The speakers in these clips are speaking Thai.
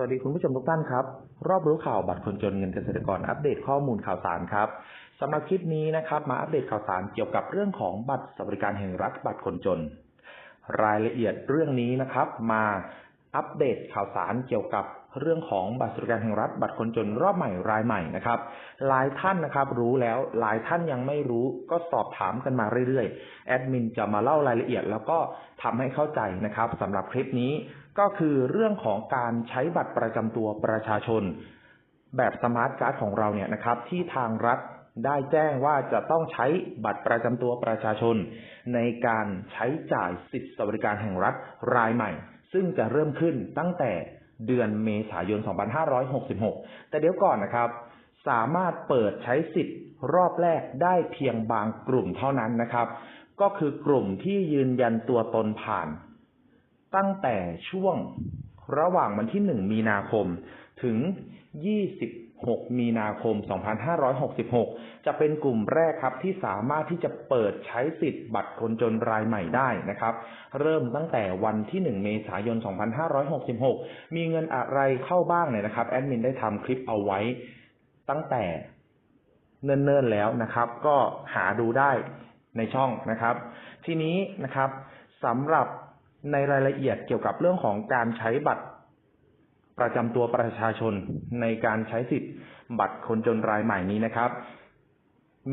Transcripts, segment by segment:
วัสดีคุณผู้ชมทุกท่านครับ รอบรู้ข่าวบัตรคนจนเงินเกษตรกรอัปเดตข้อมูลข่าวสารครับสำหรับคลิปนี้นะครับ มาอัปเดตข่าวสารเกี่ยวกับเรื่องของบัตรสวัสดิการแห่งรัฐบัตรคนจน รายละเอียดเรื่องนี้นะครับ มา อัปเดตข่าวสารเกี่ยวกับเรื่องของบัตรสวัสดิการแห่งรัฐ บัตรคนจนรอบใหม่รายใหม่นะครับหลายท่านนะครับรู้แล้วหลายท่านยังไม่รู้ก็สอบถามกันมาเรื่อยๆแอดมินจะมาเล่ารายละเอียด แล้วก็ทำให้เข้าใจนะครับสำหรับคลิปนี้ก็คือเรื่องของการใช้บัตรประจำตัวประชาชน แบบสมาร์ทการ์ดของเราเนี่ยนะครับที่ทางรัฐได้แจ้งว่าจะต้องใช้บัตรประจำตัวประชาชน ในการใช้จ่ายสิทธิสวัสดิการแห่งรัฐรายใหม่ ซึ่งจะเริ่มขึ้นตั้งแต่เดือนเมษายน 2566 แต่เดี๋ยวก่อนนะครับ สามารถเปิดใช้สิทธิ์รอบแรกได้เพียงบางกลุ่มเท่านั้นนะครับ ก็คือกลุ่มที่ยืนยันตัวตนผ่าน ตั้งแต่ช่วงระหว่างวันที่ 1 มีนาคมถึง 20 6 มีนาคม 2566 จะเป็นกลุ่มแรกครับที่สามารถที่จะเปิดใช้สิทธิ์บัตรคนจนรายใหม่ได้นะครับ เริ่มตั้งแต่วันที่ 1 เมษายน 2566 มีเงินอะไรเข้าบ้างเนี่ยนะครับ แอดมินได้ทำคลิปเอาไว้ตั้งแต่เนิ่นๆแล้วนะครับ ก็หาดูได้ในช่องนะครับ ทีนี้นะครับสำหรับในรายละเอียดเกี่ยวกับเรื่องของการใช้บัตร ประจำตัวประชาชนในการใช้สิทธิ์บัตรคนจนรายใหม่นี้นะครับ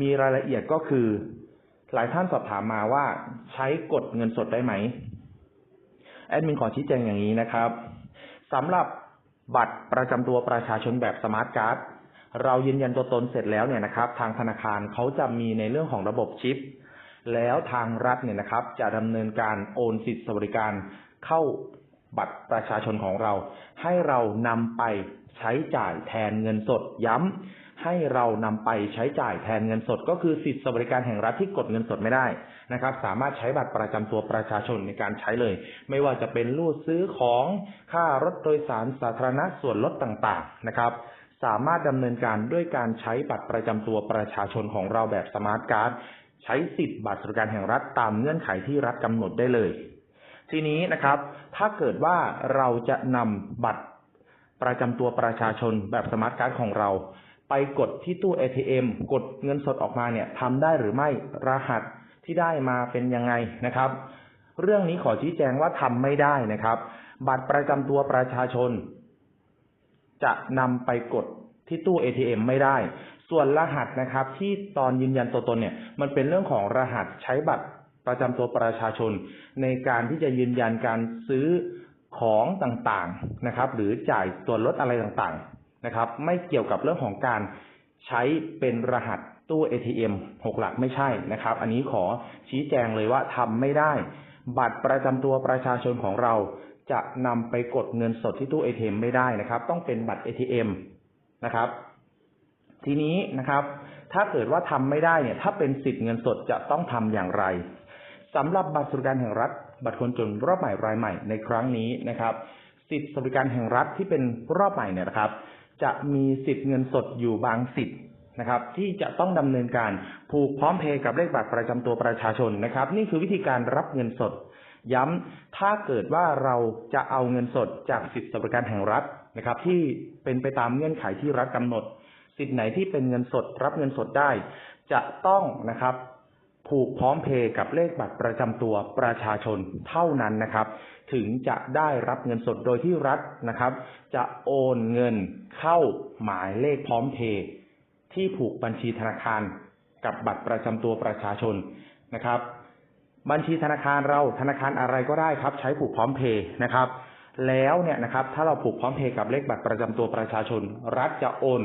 มีรายละเอียดก็คือ หลายท่านสอบถามมาว่าใช้กดเงินสดได้ไหม แอดมินขอชี้แจงอย่างนี้นะครับสำหรับบัตรประจำตัวประชาชนแบบสมาร์ทการ์ดเรายืนยันตัวตนเสร็จแล้วเนี่ยนะครับ ทางธนาคารเขาจะมีในเรื่องของระบบชิป แล้วทางรัฐเนี่ยนะครับ จะดำเนินการโอนสิทธิสวัสดิการเข้า บัตรประชาชนของเรา ให้เรานำไปใช้จ่ายแทนเงินสดย้ำให้เรานำไปใช้จ่ายแทนเงินสด ก็คือสิทธิสวัสดิการแห่งรัฐที่กดเงินสดไม่ได้นะครับ สามารถใช้บัตรประจำตัวประชาชนในการใช้เลย ไม่ว่าจะเป็นรูดซื้อของค่ารถโดยสารสาธารณะส่วนลดต่างๆนะครับสามารถดำเนินการด้วยการใช้บัตรประจำตัวประชาชนของเราแบบสมาร์ทการ์ดใช้สิทธิ์บัตรสวัสดิการแห่งรัฐตามเงื่อนไขที่รัฐกำหนดได้เลย ทีนี้นะครับ ถ้าเกิดว่าเราจะนำบัตรประจำตัวประชาชนแบบสมาร์ทการ์ดของเรา ไปกดที่ตู้ ATM กดเงินสดออกมาเนี่ยทำได้หรือไม่รหัสที่ได้มาเป็นยังไงนะครับ เรื่องนี้ขอชี้แจงว่าทำไม่ได้นะครับ บัตรประจำตัวประชาชน จะนำไปกดที่ตู้ ATM ไม่ได้ ส่วนรหัสนะครับ ที่ตอนยืนยันตัวตนเนี่ย มันเป็นเรื่องของรหัสใช้บัตร ประจำตัวประชาชน ในการที่จะยืนยันการซื้อของต่างๆนะครับ หรือจ่ายตัวลดอะไรต่างๆนะครับ ไม่เกี่ยวกับเรื่องของการใช้เป็นรหัสตู้ ATM หกหลักไม่ใช่นะครับ อันนี้ขอชี้แจงเลยว่าทำไม่ได้ บัตรประจำตัวประชาชนของเราจะนำไปกดเงินสดที่ตู้ ATM ไม่ได้นะครับ ต้องเป็นบัตร ATM นะครับ ทีนี้นะครับ ถ้าเกิดว่าทำไม่ได้เนี่ย ถ้าเป็นสิทธิ์เงินสดจะต้องทำอย่างไร สำหรับบัตรสวัสดิการแห่งรัฐ บัตรคนจนรอบใหม่รายใหม่ในครั้งนี้นะครับ สิทธิสวัสดิการแห่งรัฐที่เป็นรอบใหม่เนี่ยนะครับ จะมีสิทธิเงินสดอยู่บางสิทธินะครับ ที่จะต้องดำเนินการผูกพร้อมเพย์กับเลขบัตรประจำตัวประชาชนนะครับ นี่คือวิธีการรับเงินสด ย้ำถ้าเกิดว่าเราจะเอาเงินสดจากสิทธิสวัสดิการแห่งรัฐนะครับ ที่เป็นไปตามเงื่อนไขที่รัฐกำหนด สิทธิ์ไหนที่เป็นเงินสด รับเงินสดได้ จะต้องนะครับ ผูกพร้อมเพย์กับเลขบัตรประจำตัวประชาชนเท่านั้นนะครับ ถึงจะได้รับเงินสดโดยที่รัฐนะครับ จะโอนเงินเข้าหมายเลขพร้อมเพย์ที่ผูกบัญชีธนาคารกับบัตรประจำตัวประชาชนนะครับ บัญชีธนาคารเราธนาคารอะไรก็ได้ครับ ใช้ผูกพร้อมเพย์นะครับแล้วเนี่ยนะครับ ถ้าเราผูกพร้อมเพย์กับเลขบัตรประจำตัวประชาชน รัฐจะโอน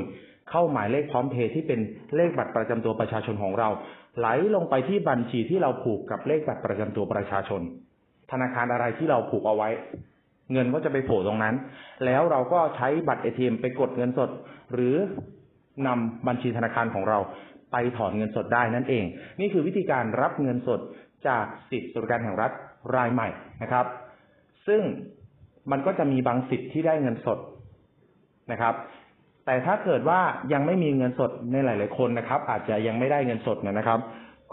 เข้าหมายเลขพร้อมเพย์ที่เป็นเลขบัตรประจำตัวประชาชนของเรา ไหลลงไปที่บัญชีที่เราผูกกับเลขบัตรประจำตัวประชาชน ธนาคารอะไรที่เราผูกเอาไว้ เงินก็จะไปโผล่ตรงนั้น แล้วเราก็ใช้บัตรเอทีเอ็มไปกดเงินสด หรือนำบัญชีธนาคารของเราไปถอนเงินสดได้นั่นเอง นี่คือวิธีการรับเงินสดจากสิทธิสวัสดิการแห่งรัฐรายใหม่นะครับ ซึ่งมันก็จะมีบางสิทธิ์ที่ได้เงินสดนะครับ แต่ถ้าเกิดว่ายังไม่มีเงินสดในหลาย ๆ คนนะครับ อาจจะยังไม่ได้เงินสดนะครับ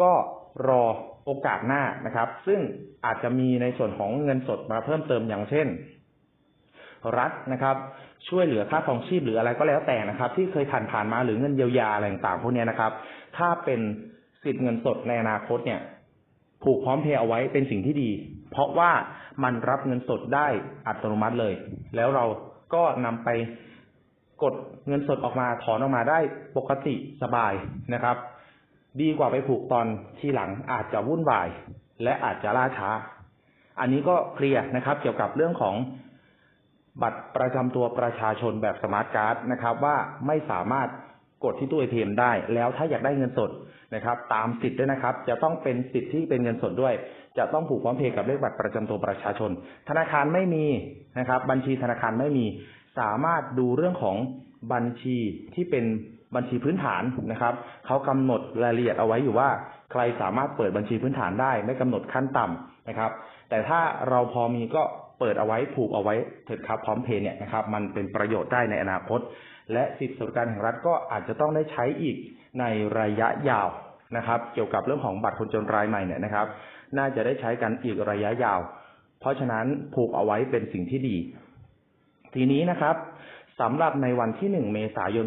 ก็รอโอกาสหน้านะครับ ซึ่งอาจจะมีในส่วนของเงินสดมาเพิ่มเติมอย่างเช่น รัฐนะครับ ช่วยเหลือค่าครองชีพหรืออะไรก็แล้วแต่นะครับ ที่เคยผ่านผ่านมาหรือเงินเยียวยาอะไรต่างๆพวกนี้นะครับ ถ้าเป็นสิทธิ์เงินสดในอนาคตเนี่ยผูกพร้อมเพย์เอาไว้เป็นสิ่งที่ดี เพราะว่ามันรับเงินสดได้อัตโนมัติเลย แล้วเราก็นำไป กดเงินสดออกมาถอนออกมาได้ปกติสบายนะครับ ดีกว่าไปผูกตอนทีหลังอาจจะวุ่นวาย และอาจจะล่าช้า อันนี้ก็เคลียร์นะครับ เกี่ยวกับเรื่องของบัตรประจำตัวประชาชนแบบสมาร์ทการ์ดนะครับ ว่าไม่สามารถกดที่ตู้ ATM ได้ แล้วถ้าอยากได้เงินสดนะครับ ตามสิทธิ์ด้วยนะครับ จะต้องเป็นสิทธิ์ที่เป็นเงินสดด้วย จะต้องผูกพร้อมเพย์กับเลขบัตรประจำตัวประชาชน ธนาคารไม่มีนะครับ บัญชีธนาคารไม่มี สามารถดูเรื่องของบัญชีที่เป็นบัญชีพื้นฐานนะครับเขากำหนดรายละเอียดเอาไว้อยู่ว่า ใครสามารถเปิดบัญชีพื้นฐานได้ ไม่กำหนดขั้นต่ำนะครับ แต่ถ้าเราพอมีก็เปิดเอาไว้ผูกเอาไว้เถิดครับพร้อมเพย์เนี่ยนะครับมันเป็นประโยชน์ได้ในอนาคต และสิทธิสวัสดิการแห่งรัฐก็อาจจะต้องได้ใช้อีกในระยะยาวนะครับ เกี่ยวกับเรื่องของบัตรคนจนรายใหม่เนี่ยนะครับ น่าจะได้ใช้กันอีกระยะยาว เพราะฉะนั้นผูกเอาไว้เป็นสิ่งที่ดี ทีนี้นะครับสำหรับในวันที่ 1 เมษายน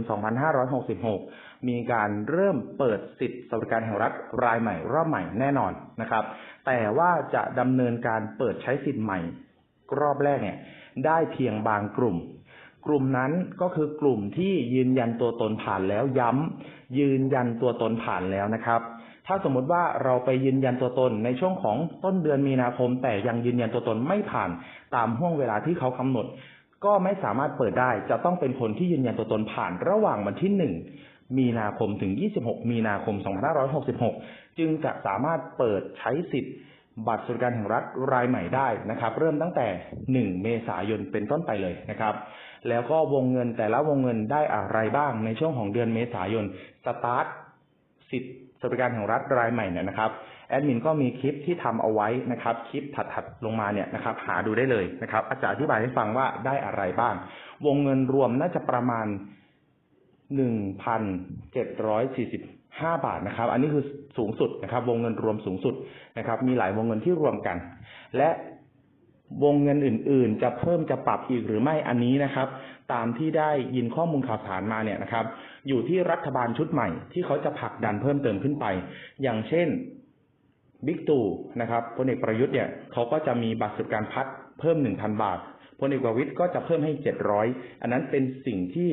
2566 มีการเริ่มเปิดสิทธิสวัสดิการแห่งรัฐรายใหม่รอบใหม่แน่นอนนะครับ แต่ว่าจะดำเนินการเปิดใช้สิทธิ์ใหม่ รอบแรกเนี่ย ได้เพียงบางกลุ่ม กลุ่มนั้นก็คือกลุ่มที่ยืนยันตัวตนผ่านแล้วย้ำยืนยันตัวตนผ่านแล้วนะครับถ้าสมมติว่าเราไปยืนยันตัวตนในช่วงของต้นเดือนมีนาคม แต่ยังยืนยันตัวตนไม่ผ่านตามห่วงเวลาที่เขากำหนด ก็ไม่สามารถเปิดได้ จะต้องเป็นคนที่ยืนยันตัวตนผ่านระหว่างวันที่1มีนาคมถึง 26 มีนาคม 2566 จึงจะสามารถเปิดใช้สิทธิ์บัตรสวัสดิการแห่งรัฐรายใหม่ได้นะครับ เริ่มตั้งแต่ 1 เมษายนเป็นต้นไปเลยนะครับ แล้วก็วงเงินแต่ละวงเงินได้อะไรบ้างในช่วงของเดือนเมษายน สตาร์ทสิทธิ์สวัสดิการแห่งรัฐรายใหม่เนี่ยนะครับ แอดมินก็มีคลิปที่ทำเอาไว้นะครับ คลิปถัดๆลงมาเนี่ยนะครับ หาดูได้เลยนะครับ อาจารย์อธิบายให้ฟังว่าได้อะไรบ้าง วงเงินรวมน่าจะประมาณหนึ่งพันเจ็ดร้อยสี่สิบห้าบาทนะครับ อันนี้คือสูงสุดนะครับ วงเงินรวมสูงสุดนะครับ มีหลายวงเงินที่รวมกัน และวงเงินอื่น ๆ จะเพิ่มจะปรับอีกหรือไม่อันนี้นะครับ ตามที่ได้ยินข้อมูลข่าวสารมาเนี่ยนะครับ อยู่ที่รัฐบาลชุดใหม่ที่เขาจะผลักดันเพิ่มเติมขึ้นไป อย่างเช่น บิ๊กตู่นะครับพลเอกประยุทธ์เนี่ยเขาก็จะมีบัตรสวัสดิการพัดเพิ่มหนึ่งพันบาทพลเอกประวิตยก็จะเพิ่มให้เจ็ดร้อยอันนั้นเป็นสิ่งที่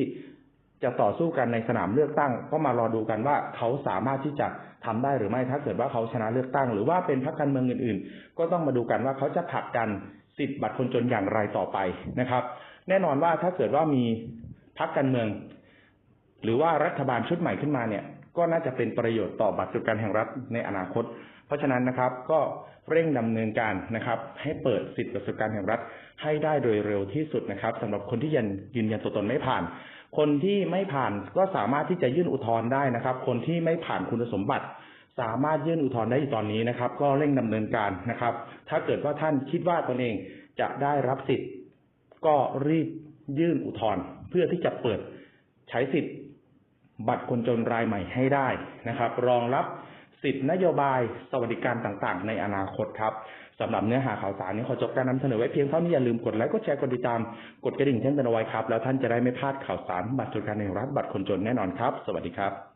จะต่อสู้กันในสนามเลือกตั้ง ก็มารอดูกันว่าเขาสามารถที่จะทำได้หรือไม่ถ้าเกิดว่าเขาชนะเลือกตั้ง หรือว่าเป็นพรรคการเมืองอื่น ๆ ก็ต้องมาดูกันว่าเขาจะผลักดันสิทธิบัตรคนจนอย่างไรต่อไปนะครับ แน่นอนว่าถ้าเกิดว่ามีพรรคการเมือง หรือว่ารัฐบาลชุดใหม่ขึ้นมาเนี่ย ก็น่าจะเป็นประโยชน์ต่อบัตรสวัสดิการแห่งรัฐในอนาคต เพราะฉะนั้นนะครับก็เร่งดำเนินการนะครับ ให้เปิดสิทธิบัตรสวัสดิการแห่งรัฐให้ได้โดยเร็วที่สุดนะครับสำหรับคนที่ยันยืนยันตัวตนไม่ผ่าน คนที่ไม่ผ่านก็สามารถที่จะยื่นอุทธรณ์ได้นะครับ คนที่ไม่ผ่านคุณสมบัติ สามารถยื่นอุทธรณ์ได้อยู่ตอนนี้นะครับ ก็เร่งดำเนินการนะครับ ถ้าเกิดว่าท่านคิดว่าตนเองจะได้รับสิทธิ์ ก็รีบยื่นอุทธรณ์เพื่อที่จะเปิดใช้สิทธิ์ บัตรคนจนรายใหม่ให้ได้นะครับ รองรับ สิทธินโยบายสวัสดิการต่างๆ ในอนาคตครับสำหรับเนื้อหาข่าวสารนี้ขอจบการนำเสนอไว้เพียงเท่านี้อย่าลืมกดไลค์กดแชร์กดติดตามกดกระดิ่งแจ้งเตือนเอาไว้ครับ แล้วท่านจะได้ไม่พลาดข่าวสารบัตรสวัสดิการแห่งรัฐบัตรคนจนแน่นอนครับ สวัสดีครับ